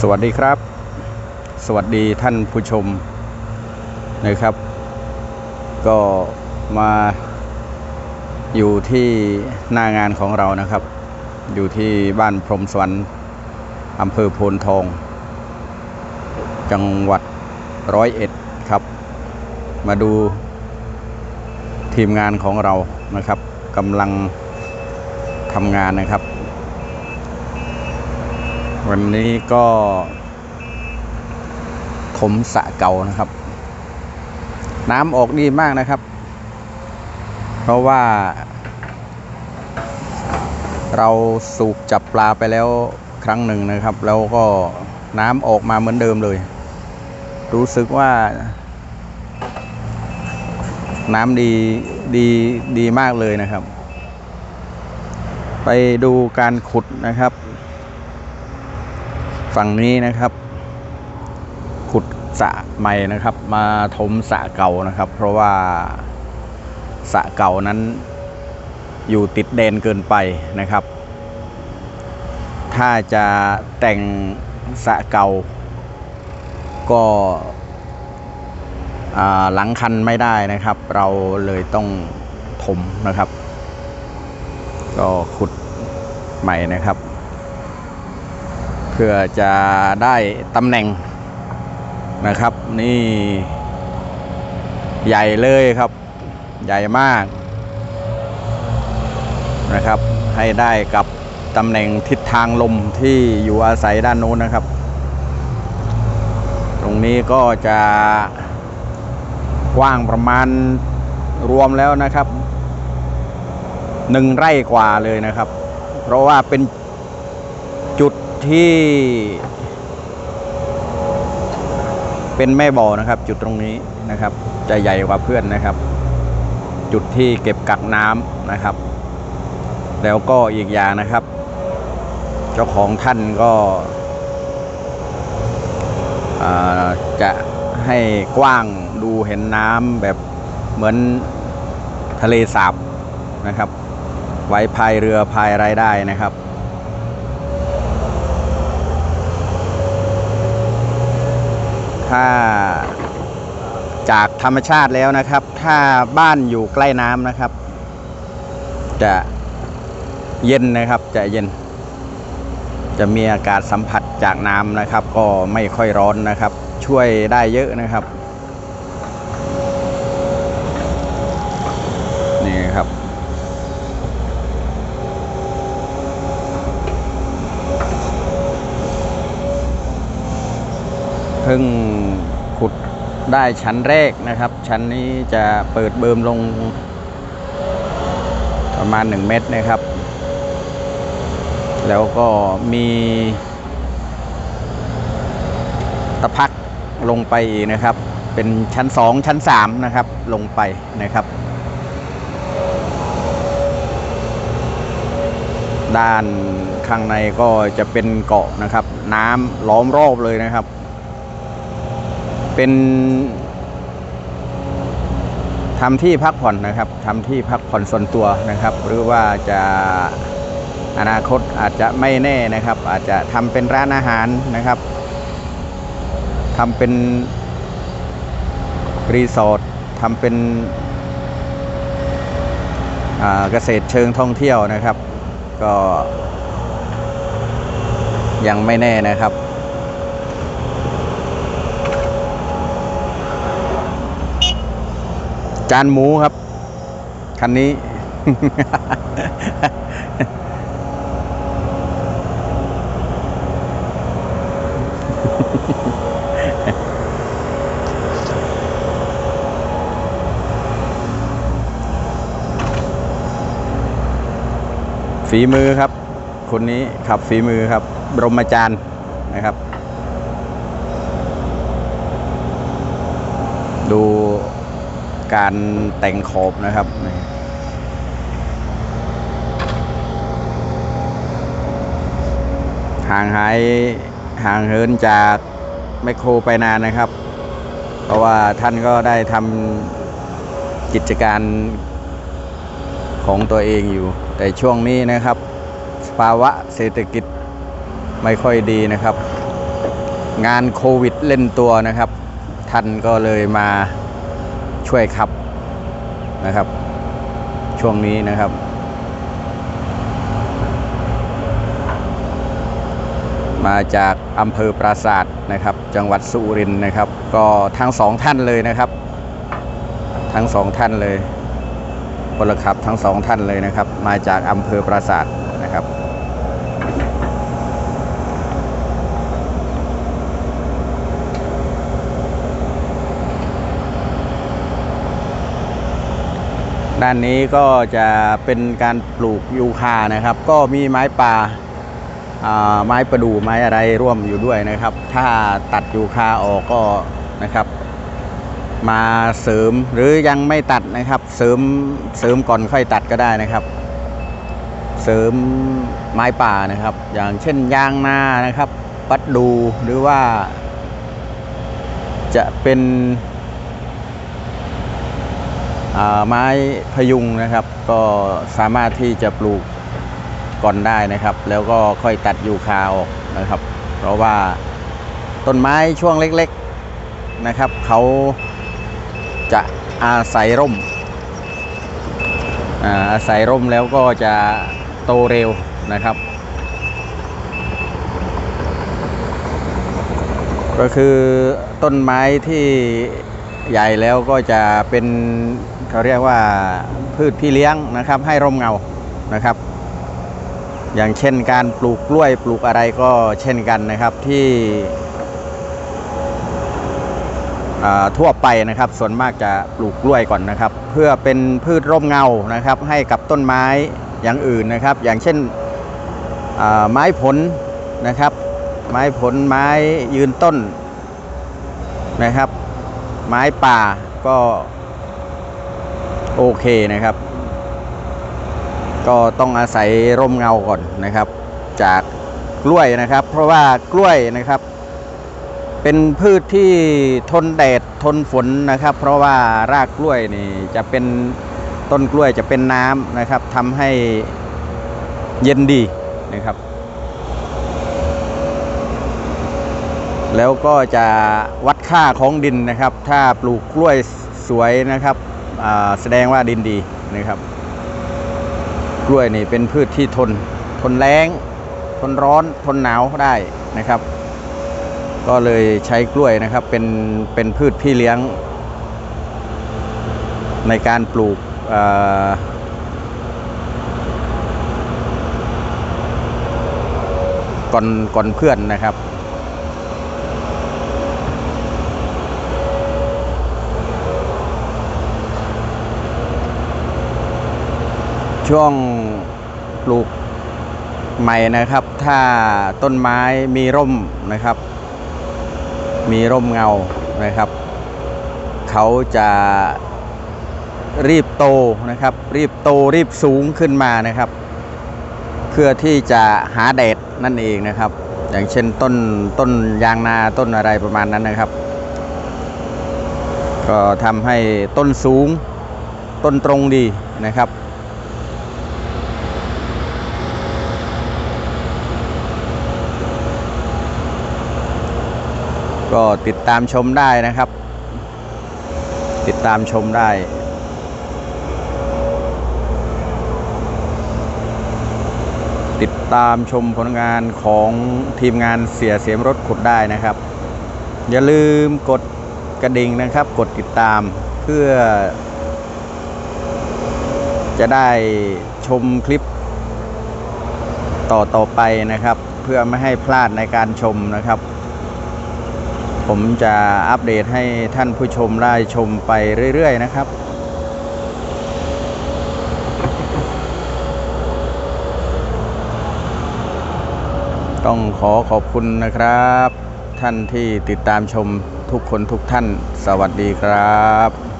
สวัสดีครับ สวัสดีท่านผู้ชมนะครับ ก็มาอยู่ที่หน้างานของเรานะครับ อยู่ที่บ้านพรมสวรรค์อำเภอโพนทอง จังหวัดร้อยเอ็ดครับ มาดูทีมงานของเรานะครับกำลังทำงานนะครับ วันนี้ก็ถมสะเก่านะครับ น้ำออกดีมากนะครับ เพราะว่า เราสูบจับปลาไปแล้วครั้งหนึ่งนะครับ แล้วก็น้ำออกมาเหมือนเดิมเลย รู้สึกว่า น้ำดีดีดีมากเลยนะครับ ไปดูการขุดนะครับ ฝั่งนี้นะครับ ขุดสะใหม่นะครับ มาถมสะเก่านะครับ เพราะว่าสะเก่านั้นอยู่ติดแดนเกินไปนะครับ ถ้าจะแต่งสะเก่า ก็หลังคันไม่ได้นะครับ เราเลยต้องถมนะครับ ก็ขุดใหม่นะครับ เพื่อจะได้ตำแหน่งนะครับ นี่ใหญ่เลยครับ ใหญ่มากนะครับ ให้ได้กับตำแหน่งทิศทางลมที่อยู่อาศัยด้านโน้นนะครับ ตรงนี้ก็จะกว้างประมาณรวมแล้วนะครับหนึ่งไร่กว่าเลยนะครับ เพราะว่าเป็น ที่ เป็นแม่บ่อนะครับ จุดตรงนี้นะครับ จะใหญ่กว่าเพื่อนนะครับ จุดที่เก็บกักน้ำนะครับ แล้วก็อีกอย่างนะครับ เจ้าของท่านก็จะให้กว้างดูเห็นน้ำแบบเหมือนทะเลสาบนะครับ ไว้พายเรือพายอะไรได้นะครับ ถ้าจากธรรมชาติแล้วนะครับ ถ้าบ้านอยู่ใกล้น้ำนะครับ จะเย็นนะครับ จะเย็น จะมีอากาศสัมผัสจากน้ำนะครับ ก็ไม่ค่อยร้อนนะครับ ช่วยได้เยอะนะครับ นี่ครับ เพิ่งขุดได้ชั้นแรกนะครับ ชั้นนี้จะเปิดเบิมลงประมาณ 1 เมตรนะครับ แล้วก็มีตะพักลงไปนะครับ เป็นชั้น 2 ชั้น 3 นะครับ ลงไปนะครับ ด้านข้างในก็จะเป็นเกาะนะครับ น้ำล้อมรอบเลยนะครับ เป็นทำที่พักผ่อนนะครับทำที่พักผ่อนส่วนตัวนะครับ หรือว่าจะอนาคตอาจจะไม่แน่นะครับ อาจจะทำเป็นร้านอาหารนะครับทำเป็นรีสอร์ททำเป็นเกษตรเชิงท่องเที่ยวนะครับ ก็ยังไม่แน่นะครับ จานหมูครับ คันนี้ ฝีมือครับ คนนี้ขับฝีมือครับ บรมอาจารย์นะครับ ดู การแต่งขอบนะครับห่างหายห่างเหินจากแมคโครไปนานนะครับ เพราะว่าท่านก็ได้ทำกิจการของตัวเองอยู่ แต่ช่วงนี้นะครับภาวะเศรษฐกิจไม่ค่อยดีนะครับ งานโควิดเล่นตัวนะครับ ท่านก็เลยมา ช่วยขับนะครับ ช่วงนี้นะครับ มาจากอำเภอปราศาสตร์นะครับ จังหวัดสุรินทร์นะครับ ก็ทั้งสองท่านเลยนะครับ ทั้งสองท่านเลยพลขับทั้งสองท่านเลยนะครับ มาจากอำเภอปราศาสตร์นะครับ ด้านนี้ก็จะเป็นการปลูกยูคานะครับ ก็มีไม้ป่าไม้ประดู่ไม้อะไรร่วมอยู่ด้วยนะครับ ถ้าตัดยูคาออกก็นะครับ มาเสริมหรือยังไม่ตัดนะครับ เสริมเสริมก่อนค่อยตัดก็ได้นะครับ เสริมไม้ป่านะครับ อย่างเช่นยางนานะครับ ปัดดูหรือว่า จะเป็น ไม้พยุงนะครับ ก็สามารถที่จะปลูกก่อนได้นะครับ แล้วก็ค่อยตัดยูคาออกนะครับ เพราะว่าต้นไม้ช่วงเล็กๆนะครับ เขาจะอาศัยร่มอ่าอาศัยร่มแล้วก็จะโตเร็วนะครับ ก็คือต้นไม้ที่ใหญ่แล้วก็จะเป็น เขาเรียกว่าพืชพี่เลี้ยงนะครับ ให้ร่มเงานะครับ อย่างเช่นการปลูกกล้วยปลูกอะไรก็เช่นกันนะครับที่ทั่วไปนะครับ ส่วนมากจะปลูกกล้วยก่อนนะครับ เพื่อเป็นพืชร่มเงานะครับ ให้กับต้นไม้อย่างอื่นนะครับ อย่างเช่นไม้ผลนะครับ ไม้ผลไม้ยืนต้นนะครับ ไม้ป่าก็ โอเคนะครับ ก็ต้องอาศัยร่มเงาก่อนนะครับ จากกล้วยนะครับ เพราะว่ากล้วยนะครับ เป็นพืชที่ทนแดดทนฝนนะครับ เพราะว่ารากกล้วยนี่จะเป็นต้นกล้วยจะเป็นน้ำนะครับทำให้เย็นดีนะครับ แล้วก็จะวัดค่าของดินนะครับ ถ้าปลูกกล้วยสวยนะครับ แสดงว่าดินดีนะครับ กล้วยนี่เป็นพืชที่ทน ทนแรงทนร้อนทนหนาวได้นะครับ ก็เลยใช้กล้วยนะครับเป็นเป็นพืชพี่เลี้ยง ในการปลูกก่อนก่อนเพื่อนนะครับ ช่วงปลูกใหม่นะครับ ถ้าต้นไม้มีร่มนะครับ มีร่มเงานะครับ เขาจะรีบโตนะครับ รีบโตรีบสูงขึ้นมานะครับ เพื่อที่จะหาแดดนั่นเองนะครับ อย่างเช่นต้นต้นยางนาต้นอะไรประมาณนั้นนะครับ ก็ทำให้ต้นสูงต้นตรงดีนะครับ ก็ติดตามชมได้นะครับ ติดตามชมได้ ติดตามชมผลงานของทีมงานเสียเสียมรถขุดได้นะครับ อย่าลืมกดกระดิ่งนะครับ กดติดตามเพื่อ จะได้ชมคลิปต่อต่อไปนะครับ เพื่อไม่ให้พลาดในการชมนะครับ ผมจะอัปเดตให้ท่านผู้ชมได้ชมไปเรื่อย ๆ นะครับ ต้องขอขอบคุณนะครับ ท่านที่ติดตามชมทุกคนทุกท่าน สวัสดีครับ